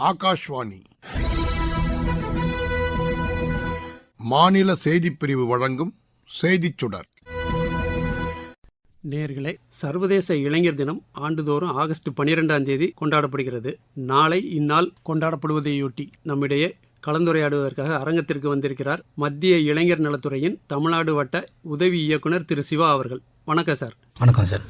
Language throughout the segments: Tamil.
ஆகாஷ்வாணி. மாநில செய்திப் பிரிவு வழங்கும் செய்திச் சுடர். நேர்களே சர்வதேச இளைஞர் தினம் ஆண்டுதோறும் ஆகஸ்ட் பன்னிரெண்டாம் தேதி கொண்டாடப்படுகிறது. நாளை இந்நாள் கொண்டாடப்படுவதையொட்டி நம்மிடையே கலந்துரையாடுவதற்காக அரங்கத்திற்கு வந்திருக்கிறார் மத்திய இளைஞர் நலத்துறையின் தமிழ்நாடு வட்ட உதவி இயக்குனர் திரு சிவா அவர்கள். வணக்கம் சார். வணக்கம் சார்.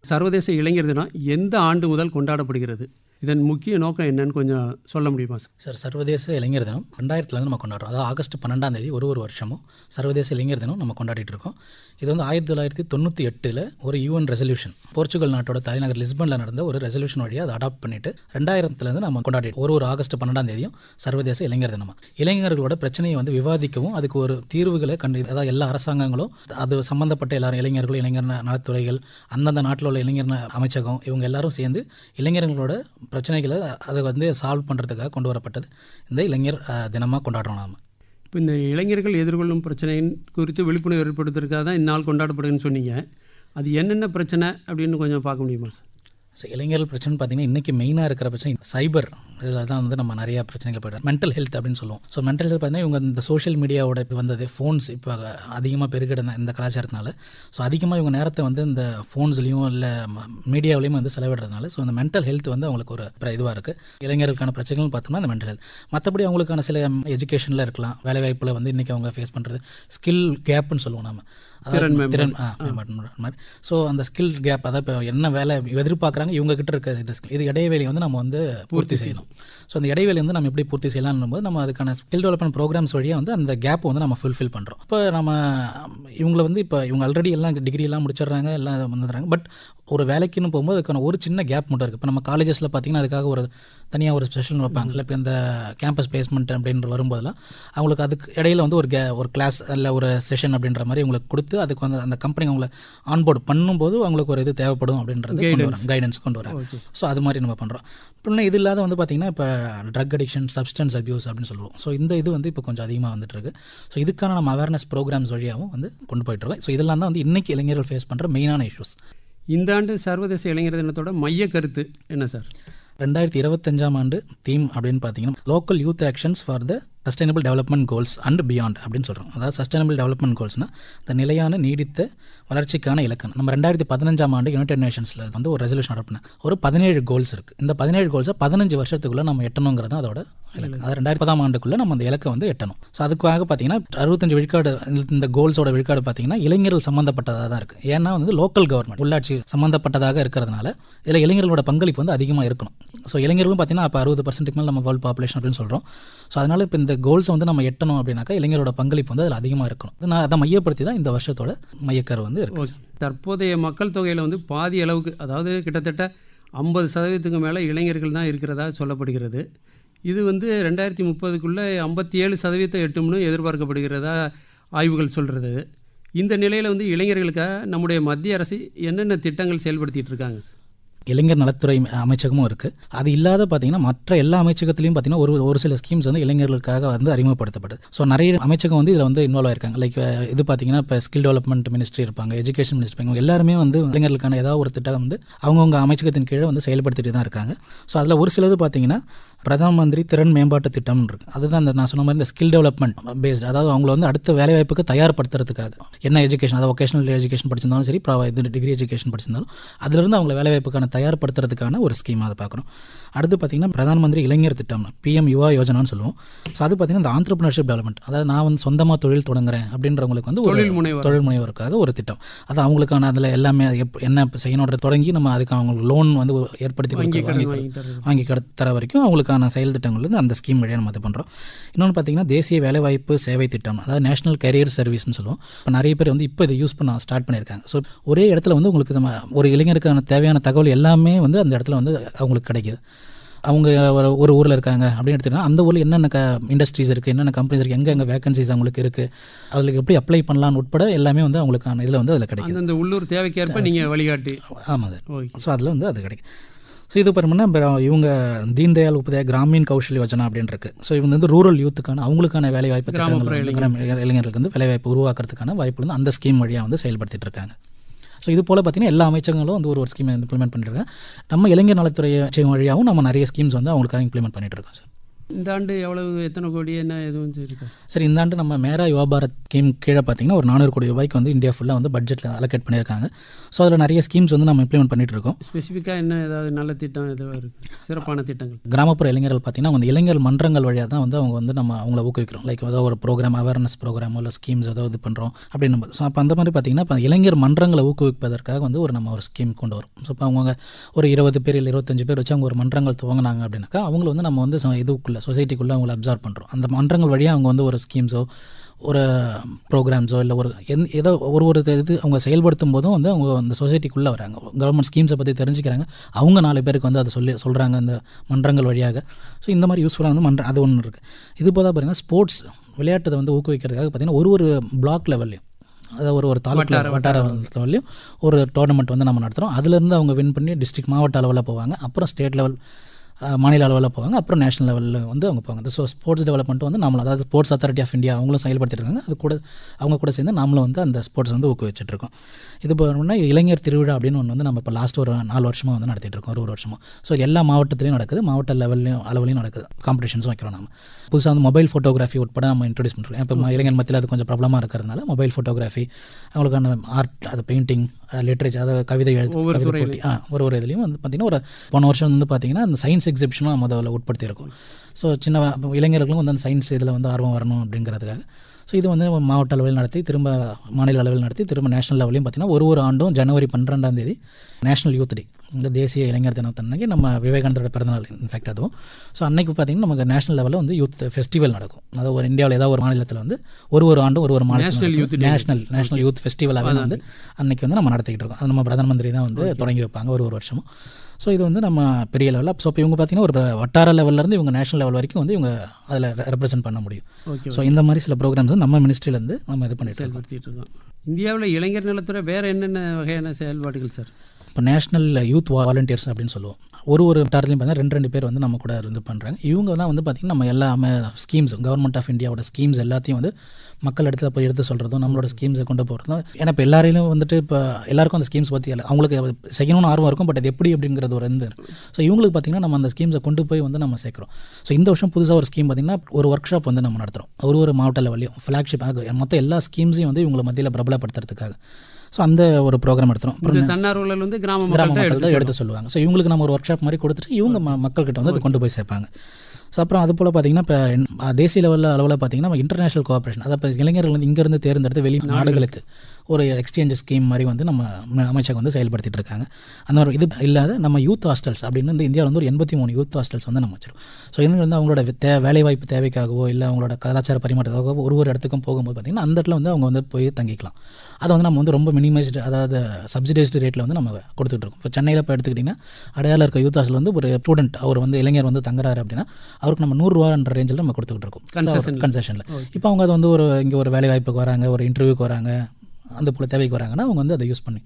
சர்வதேச இளைஞர் தினம் எந்த ஆண்டு முதல் கொண்டாடப்படுகிறது? இதன் முக்கிய நோக்கம் என்னன்னு கொஞ்சம் சொல்ல முடியுமா சார்? சார் சர்வதேச இளைஞர் தினம் ரெண்டாயிரத்துலேருந்து நம்ம கொண்டாடுறோம். அதாவது ஆகஸ்ட் பன்னெண்டாம் தேதி ஒரு ஒரு வருஷமும் சர்வதேச இளைஞர் தினம் நம்ம கொண்டாடிட்டு இருக்கோம். இது வந்து ஆயிரத்தி தொள்ளாயிரத்தி தொண்ணூற்றி எட்டில் ஒரு யூஎன் ரெசல்யூஷன் போர்ச்சுகல் நாட்டோட தலைநகர் லிஸ்பனில் நடந்த ஒரு ரெசல்யூஷன் வழியாக அதை அடாப்ட் பண்ணிட்டு ரெண்டாயிரத்துலேருந்து நம்ம கொண்டாடிட்டு ஒரு ஒரு ஆகஸ்ட் பன்னெண்டாம் தேதியும் சர்வதேச இளைஞர் தினமா. இளைஞர்களோட பிரச்சனையை வந்து விவாதிக்கவும் அதுக்கு ஒரு தீர்வுகளை கண்டு அதாவது எல்லா அரசாங்கங்களும் அது சம்மந்தப்பட்ட எல்லாரும் இளைஞர்கள் இளைஞர் நலத்துறைகள் அந்தந்த நாட்டில் உள்ள இளைஞர் அமைச்சகம் இவங்க எல்லாரும் சேர்ந்து இளைஞர்களோட பிரச்சனைகளை அதை வந்து சால்வ் பண்ணுறதுக்காக கொண்டு வரப்பட்டது. இந்த இளைஞர் தினமாக கொண்டாடுறோம் நாம். இப்போ இந்த இளைஞர்கள் எதிர்கொள்ளும் பிரச்சனையின் குறித்து விழிப்புணர்வு ஏற்படுத்துறதுக்காக தான் இந்நாள் கொண்டாடப்படுதுன்னு சொன்னீங்க. அது என்னென்ன பிரச்சனை அப்படின்னு கொஞ்சம் பார்க்க முடியுமா சார்? ஸோ இளைஞர்கள் பிரச்சனை பார்த்தீங்கன்னா இன்றைக்கி மெயினாக இருக்கிற பிரச்சனை சைபர் இதில் தான் வந்து நம்ம நிறைய பிரச்சனைகள் போய்ட்டு மென்டல் ஹெல்த் அப்படின்னு சொல்லுவோம். ஸோ மென்டல் ஹெல்த் பார்த்தீங்கன்னா இவங்க இந்த சோஷியல் மீடியாவோட இப்போ வந்தது ஃபோன்ஸ் இப்போ அதிகமாக பெருகிட இந்த கலாச்சாரத்தினால. ஸோ அதிகமாக இவங்க நேரத்தை வந்து இந்த ஃபோன்ஸ்லேயும் இல்லை மீடியாவிலையும் வந்து செலவிடுறதுனால ஸோ இந்த மென்டல் ஹெல்த் வந்து அவங்களுக்கு ஒரு இதுவாக இருக்குது இளைஞர்களுக்கான பிரச்சனைகள் பார்த்தோம்னா இந்த மென்டல் ஹெல்த் மற்றபடி அவங்களுக்கான சில எஜுகேஷனில் இருக்கலாம். வேலைவாய்ப்பில் வந்து இன்றைக்கி அவங்க ஃபேஸ் பண்ணுறது ஸ்கில் கேப்னு சொல்லுவோம் நம்ம திறன் மாதிரி. ஸோ அந்த ஸ்கில் கேப் அதாவது இப்போ என்ன வேலை எதிர்பார்க்குறாங்க இவங்க கிட்ட இருக்க இது skill. இது இடைவேளை வந்து நம்ம வந்து பூர்த்தி செய்யணும். ஸோ அந்த இடைவேளை வந்து நம்ம எப்படி பூர்த்தி செய்யலாம்னும் போது நம்ம அதுக்கான ஸ்கில் டெவலப்மெண்ட் ப்ரோக்ராம்ஸ் வழியாக வந்து அந்த கேப் வந்து நம்ம ஃபுல்ஃபில் பண்ணுறோம் இப்போ நம்ம இவங்களை வந்து இப்போ இவங்க ஆல்ரெடி எல்லாம் டிகிரி எல்லாம் முடிச்சிடுறாங்க எல்லாம் வந்துடுறாங்க. பட் ஒரு வேலைக்குன்னு போகும்போது அதுக்கான ஒரு சின்ன கேப் மட்டும் இருக்குது இப்போ நம்ம காலேஜஸில் பார்த்தீங்கன்னா அதுக்காக ஒரு தனியாக ஒரு ஸ்பெஷல் வைப்பாங்க. இல்லை இப்போ இந்த கேம்பஸ் பிளேஸ்மெண்ட் அப்படின்ற வரும்போதெல்லாம் அவங்களுக்கு அதுக்கு இடையில வந்து ஒரு கே ஒரு கிளாஸ் இல்லை ஒரு செஷன் அப்படின்ற மாதிரி உங்களுக்கு கொடுத்து அதுக்கு வந்து அந்த கம்பெனி அவங்கள ஆன்போர்டு பண்ணும்போது அவங்களுக்கு ஒரு இது தேவைப்படும் அப்படின்றது கொண்டு கைடன்ஸ் கொண்டு ஓகே ஸோ அது மாதிரி நம்ம பண்ணுறோம் இன்னும் இது இல்லாத வந்து பார்த்திங்கன்னா இப்போ ட்ரக் அடிக்ஷன் சப்ஸ்டன்ஸ் அபியூஸ் அப்படின்னு சொல்லுவோம். ஸோ இந்த இது வந்து இப்போ கொஞ்சம் அதிகமாக வந்துட்டு இருக்கு ஸோ இதுக்கான நம்ம அவேர்னஸ் ப்ரோக்ராம்ஸ் வழியாகவும் வந்து கொண்டு போயிட்டுருக்கோம். ஸோ இதெல்லாம் தான் வந்து இன்றைக்கி இளைஞர்கள் ஃபேஸ் பண்ணுற மெயினான இஷ்யூஸ் இந்த ஆண்டு சர்வதேச இளைஞர் தினத்தோட மைய கருத்து என்ன சார் ரெண்டாயிரத்தி இருபத்தஞ்சாம் ஆண்டு தீம் அப்படின்னு பார்த்தீங்கன்னா local youth actions for the sustainable development goals and beyond அப்படின்னு சொல்கிறோம் அதாவது சஸ்டைனபிள் டெவலப்மெண்ட் கோல்ஸ்னால் இந்த நிலையான நீடித்த வளர்ச்சிக்கான இலக்கணம். நம்ம ரெண்டாயிரத்தி பதினஞ்சாம் ஆண்டு யுனைடெட் நேஷன்ஸில் வந்து ஒரு ரெசல்யூஷன் அடப்பினேன் ஒரு பதினேழு கோல்ஸ் இருக்குது இந்த பதினேழு கோல்ஸை பதினஞ்சு வருஷத்துக்குள்ளே நம்ம எட்டணுங்கிறது தான் அதோட இலக்கு. அது ரெண்டாயிரத்தி பதாம் ஆண்டுக்குள்ளே நம்ம அந்த இலக்கை வந்து எட்டணும். ஸோ அதுக்காக பார்த்தீங்கன்னா அறுபத்தஞ்சு விழுக்காடு இந்த கோல்ஸோட விழுக்காடு பார்த்தீங்கன்னா இளைஞர்கள் சம்மந்தப்பட்டதாக தான் இருக்குது ஏன்னா வந்து லோக்கல் கவர்மெண்ட் உள்ளாட்சி சம்மந்தப்பட்டதாக இருக்கிறதுனால இதில் இளைஞர்களோட பங்களிப்பு வந்து அதிகமாக இருக்கணும். ஸோ இளைஞர்களும் பார்த்தீங்கன்னா அப்போ அறுபது பர்சன்ட்டுக்கு மேலே நம்ம வேர்ல்டு பாப்புலேஷன் அப்படின்னு சொல்கிறோம் ஸோ அதனால் இப்போ இந்த கோல்ஸை வந்து நம்ம எட்டணும் அப்படின்னாக்கா இளைஞரோட பங்களிப்பு வந்து அதில் அதிகமாக இருக்கணும். நான் அதை மையப்படுத்தி தான் இந்த வருஷத்தோட மையக்கரு வந்து இருக்கு. தற்போதைய மக்கள் தொகையில் வந்து பாதி அளவுக்கு அதாவது கிட்டத்தட்ட ஐம்பது சதவீதத்துக்கு மேலே இளைஞர்கள் தான் இருக்கிறதா சொல்லப்படுகிறது. இது வந்து ரெண்டாயிரத்தி முப்பதுக்குள்ளே ஐம்பத்தி ஏழு சதவீதத்தை எட்டும்னு எதிர்பார்க்கப்படுகிறதா ஆய்வுகள் சொல்கிறது இந்த நிலையில் வந்து இளைஞர்களுக்காக நம்முடைய மத்திய அரசு என்னென்ன திட்டங்கள் செயல்படுத்திட்டு இருக்காங்க சார்? இளைஞர் நலத்துறை அமைச்சகமும் இருக்குது அது இல்லாத பார்த்தீங்கன்னா மற்ற எல்லா அமைச்சகத்திலையும் பார்த்தீங்கன்னா ஒரு ஒரு சில ஸ்கீம்ஸ் வந்து இளைஞர்களுக்காக வந்து அறிமுகப்படுத்தப்படுது ஸோ நிறைய அமைச்சகம் வந்து இதில் வந்து இன்வால்வ் ஆயிருக்காங்க. லைக் இது பார்த்தீங்கன்னா இப்போ ஸ்கில் டெவலப்மெண்ட் மினிஸ்ட்ரி இருப்பாங்க எஜுகேஷன் மினிஸ்ட்ரி இருப்பாங்க. எல்லாருமே வந்து இளைஞர்களுக்கான ஏதாவது ஒரு திட்டம் வந்து அவங்கவுங்க அமைச்சகத்தின் கீழே வந்து செயல்படுத்திட்டு தான் இருக்காங்க. ஸோ அதில் ஒரு சிலது பார்த்தீங்கன்னா பிரதம மந்திரி திறன் மேம்பாட்டு திட்டம்னு இருக்கு. அதுதான் அந்த நான் சொன்ன மாதிரி இந்த ஸ்கில் டெவலப்மெண்ட் பேஸ்ட் அதாவது அவங்கள வந்து அடுத்த வேலைவாய்ப்புக்கு தயார்படுத்துறதுக்காக. என்ன எஜுகேஷன் அதாவது ஒகேஷனல் எஜுகேஷன் படிச்சிருந்தாலும் சரி ப்ரா- இது டிகிரி எஜுகேஷன் படிச்சிருந்தாலும் அதுலேருந்து அவங்கள வேலைவாய்ப்புக்கான தயார்படுத்துறதுக்கான ஒரு ஸ்கீம் அதை பார்க்குறோம் அடுத்து பார்த்தீங்கன்னா பிரதான் மந்திரி இளைஞர் திட்டம் பிஎம் யுவா யோஜனான்னு சொல்லுவோம். ஸோ அது பார்த்தீங்கன்னா இந்த ஆண்டர்பிரினர்ஷிப் டெவலப்மெண்ட் அதாவது நான் வந்து சொந்தமாக தொழில் தொடங்குறேன் அப்படின்றவங்களுக்கு வந்து ஒரு தொழில் முனைவர். தொழில் முனைவோருக்காக ஒரு திட்டம். அது அவங்களுக்கான அதில் எல்லாமே என்ன செய்யணுன்ற தொடங்கி நம்ம அதுக்கு அவங்களுக்கு லோன் வந்து ஏற்படுத்தி வங்கி வாங்கி தர வரைக்கும் அவங்களுக்கான செயல் திட்டங்கள் வந்து அந்த ஸ்கீம் வழியாக நம்ம இது பண்ணுறோம் இன்னொன்று பார்த்தீங்கன்னா தேசிய வேலைவாய்ப்பு சேவை திட்டம் அதாவது நேஷனல் கரியர் சர்வீஸ்னு சொல்லுவோம். இப்போ நிறைய பேர் வந்து இப்போ இதை யூஸ் பண்ண ஸ்டார்ட் பண்ணியிருக்காங்க. ஸோ ஒரே இடத்துல வந்து உங்களுக்கு நம்ம ஒரு இளைஞருக்கான தேவையான தகவல் எல்லாமே வந்து அந்த இடத்துல வந்து அவங்களுக்கு கிடைக்குது. அவங்க ஒரு ஒரு ஊரில் இருக்காங்க அப்படின்னு எடுத்துக்கிட்டா அந்த ஊரில் என்னென்ன க இண்டஸ்ட்ரீஸ் இருக்குது என்னென்ன கம்பெனிஸ் இருக்குது எங்கே எங்கே வேகன்சிஸ் அவங்களுக்கு இருக்குது அதில் எப்படி அப்ளை பண்ணலான்னு உட்பட எல்லாமே வந்து அவங்களுக்கான இதில் வந்து அதில் கிடைக்குது. அந்தந்த உள்ளூர் தேவைக்கேற்ப நீங்கள் வழிகாட்டி. ஆமாம் சார் ஓகே. ஸோ அதில் வந்து அது கிடைக்கும் ஸோ இது பார்த்தோம்னா இவங்க தீன் தயாள் உபதயா கிராமீன் கௌஷல் யோஜனா அப்படின்னு இருக்கு ஸோ இவங்க வந்து ரூரல் யூத்துக்கான அவங்களுக்கான வேலைவாய்ப்பு வந்து கிராம இளைஞர்களுக்கு வந்து வேலைவாய்ப்பு உருவாக்குறதுக்கான வாய்ப்பு வந்து அந்த ஸ்கீம் வழியாக வந்து செயல்படுத்திட்டு இருக்காங்க. ஸோ இது போல் பார்த்தீங்கன்னா எல்லா அமைச்சகங்களும் வந்து ஒரு ஒரு ஸ்கீம் இம்ப்ளிமெண்ட் பண்ணிட்டுருக்காங்க நம்ம இளைஞர் நலத்துறை வழியாகவும் நம்ம நிறைய ஸ்கீம்ஸ் வந்து அவங்களுக்காக இம்ப்ளிமெண்ட் பண்ணிட்டு இருக்கோம் சார் இந்த ஆண்டு எவ்வளவு எத்தனை கோடி என்ன எதுவும் இருக்கா சரி இந்த ஆண்டு நம்ம மேரா யுவா பாரத் ஸ்கீம் கீழே பார்த்தீங்கன்னா ஒரு நானூறு கோடி ரூபாய்க்கு வந்து இந்தியா ஃபுல்லாக வந்து பட்ஜெட்டில் அலோகேட் பண்ணியிருக்காங்க. ஸோ அதில் நிறைய ஸ்கீம்ஸ் வந்து நம்ம இம்ப்ளிமெண்ட் பண்ணிட்டு இருக்கோம். ஸ்பெசிஃபிக்காக என்ன ஏதாவது நல்ல திட்டம் எதுவும் இருக்குது சிறப்பான திட்டங்கள். கிராமப்புற இளைஞர்கள் பார்த்தீங்கன்னா வந்து இளைஞர் மன்றங்கள் வழியாக தான் வந்து அவங்க வந்து நம்ம அவங்கள ஊக்குவிக்கிறோம். லைக் ஏதாவது ஒரு ப்ரோக்ராம் அவேர்னஸ் ப்ரோக்ராம் இல்லை ஸ்கீம்ஸ் ஏதாவது இது பண்ணுறோம் அப்படின்னு ஸோ அப்போ அந்த மாதிரி பார்த்தீங்கன்னா இப்போ இளைஞர் மன்றங்களை ஊக்குவிப்பதற்காக வந்து ஒரு நம்ம ஒரு ஸ்கீம் கொண்டு வரும். ஸோ இப்போ அவங்க ஒரு இருபது பேர் இல்லை இருபத்தஞ்சு பேர் வச்சு அவங்க ஒரு மன்றங்கள் துவங்கினாங்க அப்படின்னாக்கா அவங்கள வந்து நம்ம வந்து ச- இதுக்குள்ளே சொசைட்டிக்குள்ளே அவங்கள அப்சர்வ் பண்ணுறோம் அந்த மன்றங்கள் வழியாக அவங்க வந்து ஒரு ஸ்கீம்ஸோ ஒரு ப்ரோக்ராம்ஸோ இல்லை ஒரு எந் ஏதோ ஒரு ஒரு இது அவங்க செயல்படுத்தும் போதும் வந்து அவங்க அந்த சொசைட்டிக்குள்ளே வராங்க. கவர்மெண்ட் ஸ்கீம்ஸை பற்றி தெரிஞ்சுக்கிறாங்க. அவங்க நாலு பேருக்கு வந்து அதை சொல்லி சொல்கிறாங்க அந்த மன்றங்கள் வழியாக. ஸோ இந்த மாதிரி யூஸ்ஃபுல்லாக வந்து மன்ற அது ஒன்று இருக்குது இது போல பார்த்தீங்கன்னா ஸ்போர்ட்ஸ் விளையாட்டை வந்து ஊக்குவிக்கிறதுக்காக பார்த்தீங்கன்னா ஒரு ஒரு பிளாக் லெவல்லையும் அதாவது ஒரு ஒரு தாலுக்கா வட்டார லெவல்லையும் ஒரு டோர்னமெண்ட் வந்து நம்ம நடத்துகிறோம் அதுலேருந்து அவங்க வின் பண்ணி டிஸ்ட்ரிக்ட் மாவட்ட அளவில் போவாங்க. அப்புறம் ஸ்டேட் லெவல் மாநில அளவில் போவாங்க. அப்புறம் நேஷனல் லெவலில் வந்து அவங்க போவாங்க. ஸோ ஸ்போர்ட்ஸ் டெவலப்மெண்ட் வந்து நம்மள அதாவது ஸ்போர்ட்ஸ் அத்தாரிட்டி ஆஃப் இந்தியா அவங்களும் செயல்படுத்திட்டு இருக்காங்க அது கூட அவங்க கூட சேர்ந்து நாமளும் வந்து அந்த ஸ்போர்ட்ஸ் வந்து ஊக்குவிச்சிட்டு இருக்கோம் இது போகணும்னா இளைஞர் திருவிழா அப்படின்னு ஒன்று வந்து நம்ம இப்போ லாஸ்ட் ஒரு நாலு வருஷமாக வந்து நடத்திட்டு இருக்கோம் ஒரு ஒரு வருஷமாக ஸோ எல்லா மாவட்டத்துலையும் நடக்குது. மாவட்ட லெவல்லையும் அளவுலையும் நடக்குது. காம்படிஷன்ஸும் வைக்கிறோம் நம்ம புதுசாக வந்து மொபைல் ஃபோட்டோகிராஃபி உட்பட நம்ம இன்ட்ரடியூஸ் பண்ணுறோம் இப்போ இளைஞர் மத்தியில் அது கொஞ்சம் ப்ராப்ளமாக இருக்கிறதுனால மொபைல் ஃபோட்டோகிராஃபி அவங்களுக்கான ஆர்ட் அது பெயிண்டிங் லிட்ரேச்சர் அதாவது கவிதை எழுத்து ஒவ்வொரு ஆ ஒரு ஒரு இதுலேயும் வந்து பார்த்திங்கன்னா ஒரு போன வருஷம் வந்து பார்த்திங்கன்னா அந்த சயின்ஸ் எக்ஸிபிஷனும் நம்ம அதில் உட்படுத்தியிருக்கோம். ஸோ சின்ன இளைஞர்களுக்கும் வந்து அந்த சயின்ஸ் இதில் வந்து ஆர்வம் வரணும் அப்படிங்கிறதுக்காக. ஸோ இது வந்து மாவட்ட அளவில் நடத்தி திரும்ப மாநில அளவில் நடத்தி திரும்ப நேஷனல் லெவலையும் பார்த்திங்கன்னா ஒரு ஒரு ஆண்டும் ஜனவரி பன்னிரெண்டாம் தேதி நேஷனல் யூத் டே இந்த தேசிய இளைஞர் தினத்தன்னைக்கு நம்ம விவேகானந்தரோட பிறந்தநாள் இன்ஃபேக்ட் அதுவும். ஸோ அன்னைக்கு பார்த்திங்கன்னா நமக்கு நேஷனல் லெவலில் வந்து யூத் ஃபெஸ்டிவல் நடக்கும். அதாவது ஒரு இந்தியாவில் ஏதாவது ஒரு மாநிலத்தில் வந்து ஒரு ஒரு ஆண்டும் ஒரு ஒரு மாநில Day. நேஷனல் நேஷனல் யூத் ஃபெஸ்டிவலாகவே வந்து அன்னைக்கு வந்து நம்ம நடத்திக்கிட்டு இருக்கோம். அது நம்ம பிரதம மந்திரி தான் வந்து தொடங்கி வைப்பாங்க ஒரு ஒரு வருஷமும். ஸோ இது வந்து நம்ம பெரிய லெவலில் ஸோ இப்போ இவங்க பார்த்தீங்கன்னா ஒரு வட்டார லெவல்லேருந்து இவங்க நேஷனல் லெவல் வரைக்கும் வந்து இவங்க அதில் ரெப்ரசென்ட் பண்ண முடியும். ஓகே ஸோ இந்த மாதிரி சில ப்ரோக்ராம்ஸ் நம்ம மினிஸ்ட்ரியிலேருந்து நம்ம இது பண்ணிட்டு இருக்கோம். செயல்படுத்திட்டு இருக்கோம். இந்தியாவில் இளைஞர் நலத்துறை வேறு என்னென்ன வகையான செயல்பாடுகள் சார் இப்போ நேஷனல் யூத் வாலண்டியர்ஸ் அப்படின்னு சொல்லுவோம். ஒரு ஒரு வட்டாரத்துலையும் பார்த்தீங்கன்னா ரெண்டு ரெண்டு பேர் வந்து நம்ம கூட இருந்து பண்ணுறாங்க இவங்க தான் வந்து பார்த்திங்கன்னா நம்ம எல்லாமே ஸ்கீம்ஸ் கவர்மெண்ட் ஆஃப் இந்தியாவோட ஸ்கீம்ஸ் எல்லாத்தையும் வந்து மக்கள் இடத்துல போய் எடுத்து சொல்கிறதும் நம்மளோட ஸ்கீம்ஸை கொண்டு போகிறதும் ஏன்னா இப்போ எல்லாரையும் வந்துட்டு இப்போ எல்லாருக்கும் அந்த ஸ்கீம்ஸ் பற்றி இல்லை. அவங்களுக்கு செய்யணும்னு ஆர்வம் இருக்கும் பட் அது எப்படி அப்படிங்கிறது ஒரு இது ஸோ இவங்களுக்கு பார்த்திங்கன்னா நம்ம அந்த ஸ்கீம்ஸை கொண்டு போய் வந்து நம்ம சேர்க்குறோம். ஸோ இந்த வருஷம் புதுசாக ஒரு ஸ்கீம் பார்த்திங்கன்னா ஒரு ஒர்க் ஷாப் வந்து நம்ம நடத்துகிறோம் ஒரு ஒரு மாவட்ட லெவல்லையும் ஃப்ளாக்ஷிப் மொத்த எல்லா ஸ்கீம்ஸையும் வந்து இவங்களை மத்தியில் பிரபலப்படுத்துறதுக்காக. ஸோ அந்த ஒரு ப்ரோக்ராம் எடுத்துகிறோம் இந்த தன்னார்வலர்கள் வந்து கிராம கிராம எடுத்து சொல்லுவாங்க. ஸோ இவங்களுக்கு நம்ம ஒரு ஒர்க் ஷாப் மாதிரி கொடுத்துட்டு இவங்க மக்கள்கிட்ட வந்து அதை கொண்டு போய் சேர்ப்பாங்க. ஸோ அப்புறம் அது போல் பார்த்தீங்கன்னா இப்போ தேசிய லெவலில் அளவில் பார்த்தீங்கன்னா நம்ம இன்டர்நேஷனல் கோஆப்ரேஷன் அதை இப்போ இளைஞர்கள் வந்து இங்கேருந்து தேர்ந்தெடுத்து வெளி நாடுகளுக்கு. ஒரு எக்ஸ்சேஞ்ச் ஸ்கீம் மாதிரி வந்து நம்ம அமைச்சகம் வந்து செயல்படுத்திட்டு இருக்காங்க. அந்த ஒரு இது இல்லாத நம்ம யூத் ஹாஸ்டல்ஸ் அப்படின்னு வந்து இந்தியாவில் வந்து ஒரு எண்பத்தி மூணு யூத் ஹாஸ்டல்ஸ் வந்து நம்ம வச்சிருக்கோம். ஸோ இவங்க வந்து அவங்களோட தே வேலைவாய்ப்பு தேவைக்காகவோ இல்லை அவங்களோட கலாச்சார பரிமாற்றத்துக்காகவோ ஒரு ஒரு இடத்துக்கும் போகும்போது பார்த்திங்கன்னா அந்த இடத்துல வந்து அவங்க வந்து போய் தங்கிக்கலாம். அதை வந்து நம்ம வந்து ரொம்ப மினிமைஸ்டு அதாவது சப்சிடைஸ்டு ரேட்டில் வந்து நம்ம கொடுத்துட்டு இருக்கோம். இப்போ சென்னையில் இப்போ எடுத்துக்கிட்டிங்கன்னா அடையாளம் இருக்க யூத் ஹாஸ்டல் வந்து ஒரு ஸ்டூடெண்ட் அவர் வந்து இளைஞர் வந்து தங்குறாரு அப்படின்னா அவருக்கு நம்ம நூறுரூவான்ற ரேஞ்சில் நம்ம கொடுத்துக்கிட்டு இருக்கோம். கன்செஷனில் இப்போ அவங்க அது வந்து ஒரு இங்கே ஒரு வேலை வாய்ப்புக்கு வராங்க ஒரு இன்டர்வியூக்கு வராங்க அந்த போல தேவைக்கு வராங்கன்னா அவங்க வந்து அதை யூஸ் பண்ணி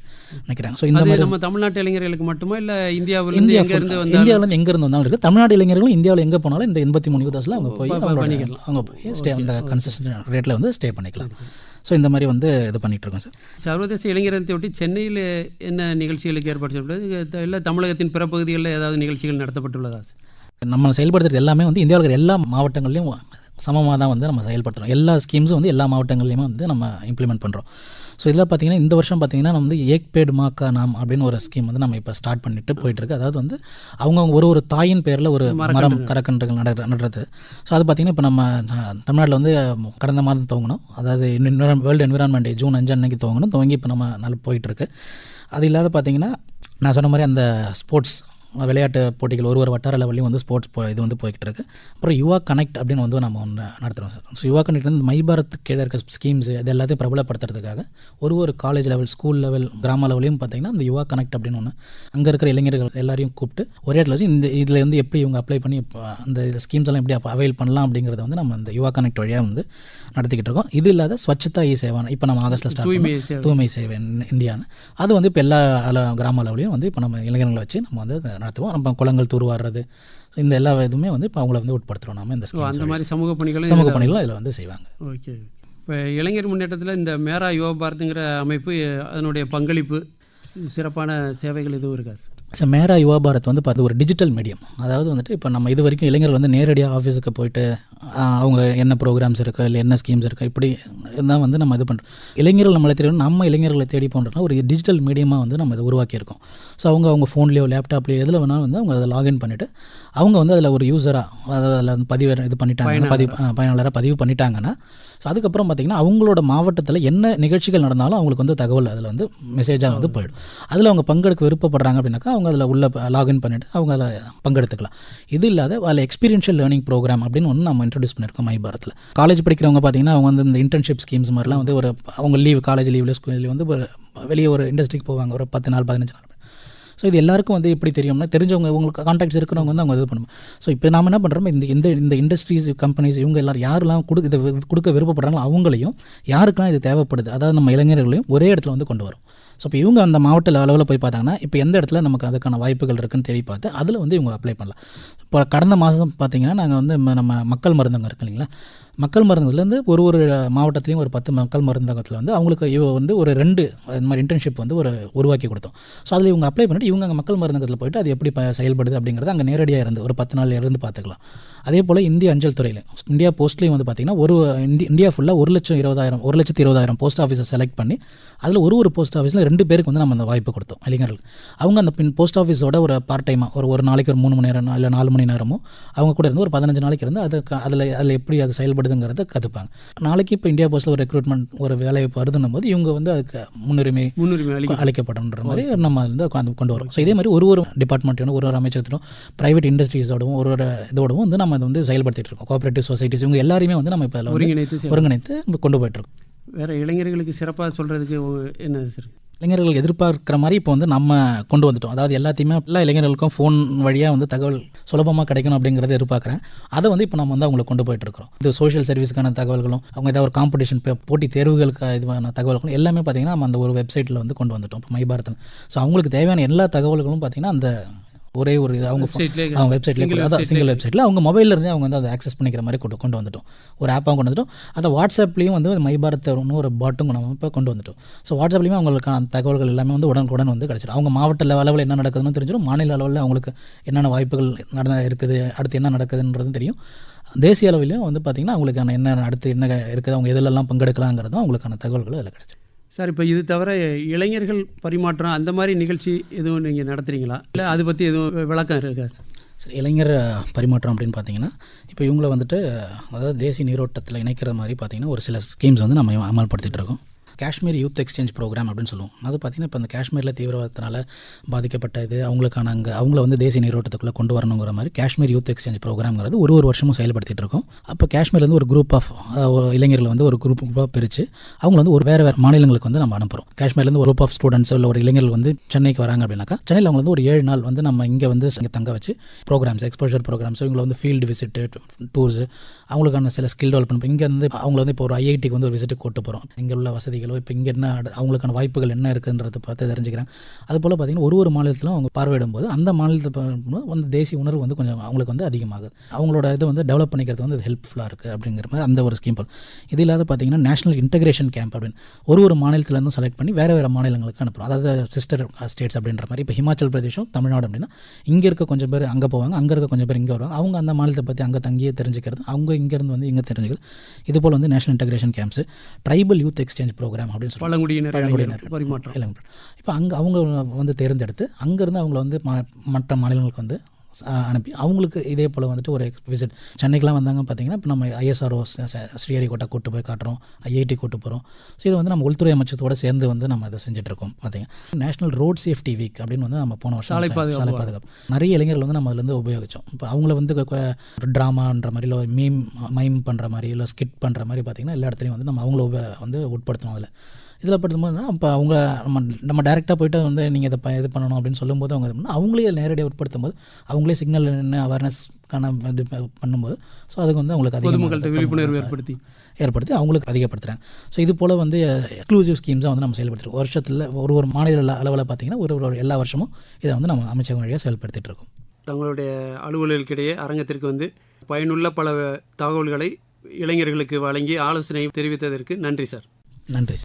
நினைக்கிறாங்க. ஸோ இந்த மாதிரி நம்ம தமிழ்நாட்டு இளைஞர்களுக்கு மட்டுமா இல்லை இந்தியாவிலிருந்து இந்தியா இருந்து இந்தியாவிலேருந்து எங்கே இருந்து வந்தாலும் இருக்குது தமிழ்நாடு இளைஞர்களும் இந்தியாவில் எங்கே போனாலும் இந்த எண்பத்தி மூணு யூதாஸில் அவங்க போய் பண்ணிக்கலாம். அவங்க போய் ஸ்டே அந்த கன்செஷன் ரேட்டில் வந்து ஸ்டே பண்ணிக்கலாம். ஸோ இந்த மாதிரி வந்து இது பண்ணிட்டு இருக்கோம் சார் சர்வதேச இளைஞர் தினத்தை ஒட்டி சென்னையில் என்ன நிகழ்ச்சிகளுக்கு ஏற்பாடு செய்யப்பட்டது? இல்லை தமிழகத்தின் பிற பகுதிகளில் ஏதாவது நிகழ்ச்சிகள் நடத்தப்பட்டுள்ளதா சார் நம்ம செயல்படுத்துறது எல்லாமே வந்து இந்தியாவில் இருக்கிற எல்லா மாவட்டங்கள்லையும் சமமாக தான் வந்து நம்ம செயல்படுத்துகிறோம் எல்லா ஸ்கீம்ஸும் வந்து எல்லா மாவட்டங்கள்லையுமே வந்து நம்ம இம்ப்ளிமெண்ட் பண்ணுறோம் ஸோ இதில் பார்த்தீங்கன்னா இந்த வருஷம் பார்த்தீங்கன்னா நம்ம வந்து ஏக் பேடு மாக்கா நாம் அப்படின்னு ஒரு ஸ்கீம் வந்து நம்ம இப்போ ஸ்டார்ட் பண்ணிட்டு போயிட்டுருக்கு. அதாவது வந்து அவங்கவுங்க ஒரு ஒரு தாயின் பேரில் ஒரு மரம் கரக்கன்றுகள் நட நடுறது. ஸோ அது பார்த்தீங்கன்னா இப்போ நம்ம தமிழ்நாட்டில் வந்து கடந்த மாதம் துவங்கணும். அதாவது வேர்ல்டு என்விரான்மெண்ட் டே ஜூன் அஞ்சு அன்னைக்கு துவங்கணும். துவங்கி இப்போ நம்ம நல்ல போயிட்டுருக்கு. அது இல்லாத பார்த்தீங்கன்னா நான் சொன்ன மாதிரி அந்த ஸ்போர்ட்ஸ் விளையாட்டு போட்டிகள் ஒரு ஒரு வட்டார லெவல்லையும் வந்து ஸ்போர்ட்ஸ் போ இது வந்து போய்கிட்டு இருக்கு அப்புறம் யுவா கனெக்ட் அப்படின்னு வந்து நம்ம ஒன்று நடத்துகிறோம் சார். ஸோ யுவா கனெக்ட் வந்து மை பாரத் கீழே இருக்க ஸ்கீம்ஸ் இது எல்லாத்தையும் பிரபலப்படுத்துறதுக்காக ஒரு ஒரு காலேஜ் லெவல் ஸ்கூல் லெவல் கிராம லெவலையும் பார்த்தீங்கன்னா இந்த யுவா கனெக்ட் அப்படின்னு ஒன்று அங்கே இருக்கிற இளைஞர்கள் எல்லாரையும் கூப்பிட்டு ஒரே இடத்துல வச்சு இந்த இதில் வந்து எப்படி இவங்க அப்ளை பண்ணி அந்த ஸ்கீம்ஸ் எல்லாம் எப்படி அவைல் பண்ணலாம் அப்படிங்கிறத வந்து நம்ம இந்த யுவா கனெக்ட் வழியாக வந்து நடத்திக்கிட்டு இருக்கோம். இது இல்லாத ஸ்வச்சதா இ சேவான் இப்போ நம்ம ஆகஸ்ட்டில் ஸ்டார்ட் தூய்மை சேவை. சேவை இந்தியான்னு. அது வந்து இப்போ எல்லா கிராம அளவுலையும் வந்து இப்போ நம்ம இளைஞர்களை வச்சு நம்ம வந்து நடத்துவோம். நம்ம குளங்கள் தூர்வாடுறது இந்த எல்லா இதுவுமே வந்து இப்போ அவங்கள வந்து உட்படுத்துகிறோம் நம்ம இந்த அந்த மாதிரி சமூக பணிகளும் சமூக பணிகளும் இதில் வந்து செய்வாங்க. ஓகே இப்போ இளைஞர் முன்னேற்றத்தில் இந்த மேரா யுவ பாரத்துங்கிற அமைப்பு அதனுடைய பங்களிப்பு சிறப்பான சேவைகள் எதுவும் இருக்கா சார் ஸோ மேரா யுவா பாரத் வந்து பார்த்து ஒரு டிஜிட்டல் மீடியம் அதாவது வந்துட்டு இப்போ நம்ம இது வரைக்கும் இளைஞர்கள் வந்து நேரடியாக ஆஃபீஸுக்கு போயிட்டு அவங்க என்ன ப்ரோக்ராம்ஸ் இருக்குது இல்லை என்ன ஸ்கீம்ஸ் இருக்குது இப்படி தான் வந்து நம்ம இது பண்ணுறோம் இளைஞர்கள் நம்மளை தேடி நம்ம இளைஞர்களை தேடி போன்றோம்னா ஒரு டிஜிட்டல் மீடியமாக வந்து நம்ம இதை உருவாக்கியிருக்கோம். ஸோ அவங்க அவங்க ஃபோன்லேயோ லேப்டாப்லேயோ எதில் வேணாலும் வந்து அவங்க அதை லாகின் பண்ணிவிட்டு அவங்க வந்து அதில் ஒரு யூஸராக அதில் பதிவு இது பண்ணிட்டாங்க பதிவு பயனாளராக பதிவு பண்ணிட்டாங்கன்னா ஸோ அதுக்கப்புறம் பார்த்திங்கன்னா அவங்களோட மாவட்டத்தில் என்ன நிகழ்ச்சிகள் நடந்தாலும் அவங்களுக்கு வந்து தகவல் அதில் வந்து மெசேஜாக வந்து போயிடும். அதில் அவங்க பங்கெடுக்க விருப்பப்படுறாங்க அப்படின்னாக்கா அவங்க அதில் உள்ள லாகின் பண்ணிவிட்டு அவங்க அதில் பங்கெடுத்துக்கலாம். இது இல்லாத அதில் எக்ஸ்பீரியன்ஷியல் லேர்னிங் ப்ரோக்ராம் அப்படின்னு ஒன்று நம்ம இன்ட்ரடியூஸ் பண்ணியிருக்கோம் மை பாரத்தில். காலேஜ் படிக்கிறவங்க பார்த்தீங்கன்னா அவங்க வந்து இந்த இன்டர்ன்ஷிப் ஸ்கீம்ஸ் மாதிரிலாம் வந்து ஒரு அவங்க லீவ் காலேஜ் லீவில் ஸ்கூல் வந்து ஒரு வெளியே ஒரு இண்டஸ்ட்ரிக்கு போவாங்க ஒரு பத்து நாள் பதினஞ்சு நாள். ஸோ இது எல்லாருக்கும் வந்து எப்படி தெரியும்னா தெரிஞ்சவங்க உங்களுக்கு கான்டாக்ட்ஸ் இருக்கிறவங்க வந்து அவங்க இது பண்ணுவாங்க ஸோ இப்போ நாம் என்ன பண்ணுறோம் இந்த இந்த இந்த இண்டஸ்ட்ரீஸ் கம்பெனிஸ் இவங்க எல்லாரும் யாரெல்லாம் கொடு இதை கொடுக்க விருப்பப்படுறாங்களோ அவங்களையும் யாருக்கெல்லாம் இது தேவைப்படுது அதாவது நம்ம இளைஞர்களையும் ஒரே இடத்துல வந்து கொண்டு வரும். ஸோ இப்போ இவங்க அந்த மாவட்ட அளவில் போய் பார்த்தாங்கன்னா இப்போ எந்த இடத்துல நமக்கு அதுக்கான வாய்ப்புகள் இருக்குன்னு தேடி பார்த்து அதில் வந்து இவங்க அப்ளை பண்ணலாம். இப்போ கடந்த மாதம் பார்த்தீங்கன்னா நாங்கள் வந்து நம்ம மக்கள் மருந்தகம் இருக்கு இல்லைங்களா? மக்கள் மருந்துலேருந்து ஒரு ஒரு மாவட்டத்துலேயும் ஒரு பத்து மக்கள் மருந்தகத்தில் வந்து அவங்களுக்கு இவ வந்து ஒரு ரெண்டு இந்த மாதிரி இன்டர்ன்ஷிப் வந்து ஒரு உருவாக்கி கொடுத்தோம். ஸோ அதில் இவங்க அப்ளை பண்ணிட்டு இவங்க அங்கே மக்கள் மருந்தகத்தில் போயிட்டு அது எப்படி ப- செயல்படுது அப்படிங்கிறது அங்கே நேரடியாக இருந்து ஒரு பத்து நாள் இருந்து பார்த்துக்கலாம் அதே போல் இந்திய அஞ்சல் துறையில் இந்தியா போஸ்ட்லேயும் வந்து பார்த்திங்கன்னா ஒரு இந்தி இந்தியா ஃபுல்லாக ஒரு லட்சம் இருபதாயிரம் ஒரு லட்சத்து இருபதாயிரம் போஸ்ட் ஆஃபீஸை செலக்ட் பண்ணி அதில் ஒரு ஒரு போஸ்ட் ஆஃபீஸில் ரெண்டு பேருக்கு வந்து நம்ம அந்த வாய்ப்பு கொடுத்தோம் இளைஞர்களுக்கு அவங்க அந்த பின் போஸ்ட் ஆஃபீஸோட ஒரு பார்ட் டைமாக ஒரு ஒரு நாளைக்கு ஒரு மூணு மணி நேரம் இல்லை நாலு மணி நேரமோ அவங்க கூட இருந்து ஒரு பதினஞ்சு நாளைக்கு இருந்து அதுக்கு அதில் அதில் எப்படி அது செயல்படுதுங்கிறத கற்றுப்பாங்க நாளைக்கு இப்போ இந்தியா போஸ்ட்டில் ஒரு ரெக்ரூட்மெண்ட் ஒரு வேலைவாய்ப்பு வருதுன்னும் போது இவங்க வந்து அதுக்கு முன்னுரிமை முன்னுரிமை அளிக்க அளிக்கப்படும்ன்ற மாதிரி நம்ம வந்து கொண்டு- கொண்டு வரோம். ஸோ இதே மாதிரி ஒரு ஒரு டிபார்ட்மெண்ட்டும் ஒரு ஒரு அமைச்சகத்திலும் ப்ரைவேட் இண்டஸ்ட்ரீஸோடவும் ஒரு ஒரு இதோடவும் வந்து நம்ம அதை வந்து செயல்படுத்திட்டு இருக்கோம். கோஆபரேட்டிவ் சொசைட்டிஸ் இவங்க எல்லாரையுமே வந்து நம்ம இப்போ ஒருங்கிணைத்து ஒருங்கிணைத்து கொண்டு போயிட்டு இருக்கோம். வேறு இளைஞர்களுக்கு சிறப்பாக சொல்கிறதுக்கு என்ன சார் இளைஞர்கள் எதிர்பார்க்குற மாதிரி இப்போ வந்து நம்ம கொண்டு வந்துட்டோம். அதாவது எல்லாத்தையுமே எல்லா இளைஞர்களுக்கும் ஃபோன் வழியாக வந்து தகவல் சுலபமாக கிடைக்கணும் அப்படிங்கிறத எதிர்பார்க்குறேன். அதை வந்து இப்போ நம்ம வந்து அவங்களை கொண்டு போயிட்டு இருக்கிறோம். இது சோஷியல் சர்வீஸ்க்கான தகவல்களும் அவங்க ஏதாவது ஒரு காம்படிஷன் போட்டி தேர்வுகளுக்கு இதுவான தகவல்களும் எல்லாமே பார்த்திங்கன்னா நம்ம அந்த ஒரு வெப்சைட்டில் வந்து கொண்டு வந்துட்டோம். இப்போ மை ஸோ அவங்களுக்கு தேவையான எல்லா தகவல்களும் பார்த்தீங்கன்னா அந்த ஒரே ஒரு இது. அவங்க அவங்க வெப்சைட்லேயே அதான் சிங்கிள் வெப்சைட்டில் அவங்க மொபைல்ல இருந்தே அவங்க வந்து அதை ஆக்சஸ் பண்ணிக்கிற மாதிரி கொண்டு கொண்டு வந்துட்டோம். ஒரு ஆப்பாக கொண்டு வந்துட்டோம். அதை வாட்ஸ்அப்லேயும் வந்து மை பாரத் ஒன்று ஒரு பாட்டும் நம்ம இப்போ கொண்டு வந்துட்டோம். ஸோ வாட்ஸ்அப்லேயுமே அவங்களுக்கான தகவல்கள் எல்லாமே வந்து உடனுக்குடன் வந்து கிடச்சிடும் அவங்க மாவட்ட அளவில் என்ன நடக்குதுன்னு தெரிஞ்சிடும். மாநில அளவில் அவங்களுக்கு என்னென்ன வாய்ப்புகள் நடந்த இருக்குது அடுத்து என்ன நடக்குதுன்றதும் தெரியும். தேசிய அளவிலையும் வந்து பார்த்திங்கன்னா அவங்களுக்கான என்ன அடுத்து என்ன இருக்குது அவங்க எதிலெல்லாம் பங்கெடுக்கலாங்கிறதும் அவங்களுக்கான தகவல்கள் அதில் கிடச்சிடும் சார் இப்போ இது தவிர இளைஞர்கள் பரிமாற்றம் அந்த மாதிரி நிகழ்ச்சி எதுவும் நீங்கள் நடத்துறீங்களா? இல்லை அதை பற்றி எதுவும் விளக்கம் இருக்கா சார்? சார் இளைஞர் பரிமாற்றம் அப்படின்னு பார்த்தீங்கன்னா இப்போ இவங்களை வந்துட்டு அதாவது தேசிய நீரோட்டத்தில் இணைக்கிற மாதிரி பார்த்தீங்கன்னா ஒரு சில ஸ்கீம்ஸ் வந்து நம்ம அமல்படுத்திகிட்டு இருக்கோம். காஷ்மீர் யூத் எக்ஸ்சேஞ்ச் ப்ரோக்ராம் அப்படின்னு சொல்லுவோம். அது பார்த்திங்கன்னா இப்போ அந்த காஷ்மீரில் தீவிரவாதத்தினால பாதிக்கப்பட்ட இது அவங்களுக்கான அங்கே அவங்கள வந்து தேசிய நீரோட்டத்துக்குள்ளே கொண்டு வரணுங்கிற மாதிரி காஷ்மீர் யூத் எக்ஸ்சேஞ்ச் ப்ரோக்ராம்ங்கிறது ஒரு ஒரு வருஷமும் செயல்படுத்திட்டு இருக்கோம். அப்போ காஷ்மீர்லேருந்து ஒரு குரூப் ஆஃப் இளைஞர்களை வந்து ஒரு குரூப் குரூப்பாக பிரித்து அவங்கள வந்து ஒரு வேறு வேறு மாநிலங்களுக்கு வந்து நம்ம அனுப்புகிறோம் காஷ்மீர்லேருந்து ஒரு குரூப் ஆஃப் ஸ்டூடெண்ட்ஸ் இல்லை ஒரு இளைஞர்கள் வந்து சென்னைக்கு வராங்க அப்படின்னாக்கா சென்னையில் அவங்க வந்து ஒரு ஏழு நாள் வந்து நம்ம இங்கே வந்து இங்கே தங்க வச்சு ப்ரோக்ராம்ஸ் எக்ஸ்போஷர் ப்ரோக்ராம்ஸ் இவங்களை வந்து ஃபீல்டு விசிட்டு டூர்ஸு அவங்களுக்கான சில ஸ்கில் டெவலப்மெண்ட் இங்கே வந்து அவங்கள வந்து இப்போ ஒரு ஐஐடிக்கு வந்து ஒரு விசிட்டு கூட்டு போகிறோம் இங்கே உள்ள வசதிகள் இப்போ இங்கே என்ன அவங்களுக்கான வாய்ப்புகள் என்ன இருக்குன்றதை பார்த்து தெரிஞ்சுக்கிறேன் அதுபோல் பார்த்திங்கன்னா பார்த்தீங்கன்னா ஒரு ஒரு மாநிலத்திலும் அவங்க பார்வையிடும் போது அந்த மாநிலத்தை பார்க்கும்போது வந்து தேசிய உணர்வு வந்து கொஞ்சம் அவங்களுக்கு வந்து அதிகமாகுது. அவங்களோட இது வந்து டெவலப் பண்ணிக்கிறது வந்து ஹெல்ப்ஃபுல்லாக இருக்குது அப்படிங்கிற மாதிரி அந்த ஒரு ஸ்கீம் இது இல்லாத பார்த்தீங்கன்னா நேஷனல் இன்டகிரேஷன் கேம்ப் அப்படின்னு. ஒரு ஒரு மாநிலத்திலேருந்து செலக்ட் பண்ணி வேறு வேறு மாநிலங்களுக்கு அனுப்புகிறோம் அதாவது சிஸ்டர் ஸ்டேட்ஸ் அப்படின்ற மாதிரி. இப்போ ஹிமாச்சல் பிரதேஷும் தமிழ்நாடு அப்படின்னா இங்கே இருக்க கொஞ்சம் பேர் அங்கே போவாங்க அங்கே இருக்க கொஞ்சம் பேர் இங்கே வருவாங்க. அவங்க அந்த மாநிலத்தை பற்றி அங்கே தங்கியே தெரிஞ்சுக்கிறது அவங்க இங்கேருந்து வந்து இங்கே தெரிஞ்சுக்கிறது. இது போல் வந்து national integration camps tribal youth exchange programme அப்படின்னு சொல்லுவாங்க பழங்குடியினர் பழங்குடியினர். பரிமாற்றம் இப்போ அங்கே அவங்க வந்து தேர்ந்தெடுத்து அங்கேருந்து அவங்கள வந்து மற்ற மாநிலங்களுக்கு வந்து அனுப்பி அவங்களுக்கு இதே போல் வந்துட்டு ஒரு விசிட் சென்னைக்கெலாம் வந்தாங்க பார்த்தீங்கன்னா இப்போ நம்ம ஐஎஸ்ஆர்ஓ ஸ்ரீஹரிகோட்டா கூட்டு போய் காட்டுறோம் ஐஐடி கூட்டு போகிறோம் ஸோ இது வந்து நம்ம உள்துறை அமைச்சத்தோட சேர்ந்து வந்து நம்ம இதை செஞ்சுட்ருக்கோம் பார்த்தீங்கன்னா நேஷனல் ரோட் சேஃப்டி வீக் அப்படின்னு வந்து நம்ம போன வருஷம் சாலை பாதுகாப்பு சாலை பாதுகாப்பு. நிறைய இளைஞர்கள் வந்து நம்ம அதுலேருந்து உபயோகித்தோம் இப்போ அவங்கள வந்து ட்ராமான்ற மாதிரி இல்லை மீம் மைம் பண்ணுற மாதிரி இல்லை ஸ்கிட் பண்ணுற மாதிரி பார்த்தீங்கன்னா எல்லா இடத்துலையும் வந்து நம்ம அவங்கள வந்து உட்படுத்தணும் அதில். இதில் படுத்தும்போது அப்போ அவங்க நம்ம நம்ம டேரெக்டாக போயிட்டு வந்து நீங்கள் இதை ப- இது பண்ணணும் அப்படின்னு சொல்லும்போது அவங்க இது அவங்களே நேரடியாக உட்படுத்தும் போது அவங்களே சிக்னல் என்ன அவேர்னஸ்க்கான இது பண்ணும்போது ஸோ அதுக்கு வந்து அவங்களுக்கு அதிகமாக விழிப்புணர்வு ஏற்படுத்தி. ஏற்படுத்தி அவங்களுக்கு அதிகப்படுத்துகிறாங்க ஸோ இது போல் வந்து எக்ஸ்க்ளூசிவ் ஸ்கீம்ஸாக வந்து நம்ம செயல்படுத்திருக்கோம். வருஷத்தில் ஒரு ஒரு மாநில அளவில் பார்த்தீங்கன்னா ஒரு ஒரு எல்லா வருஷமும் இதை வந்து நம்ம அமைச்சகம் வழியாக செயல்படுத்திட்டு இருக்கோம். தங்களுடைய அலுவலர்களுக்கிடையே அரங்கத்திற்கு வந்து பயனுள்ள பல தகவல்களை இளைஞர்களுக்கு வழங்கி ஆலோசனை தெரிவித்ததற்கு நன்றி சார். நன்றி.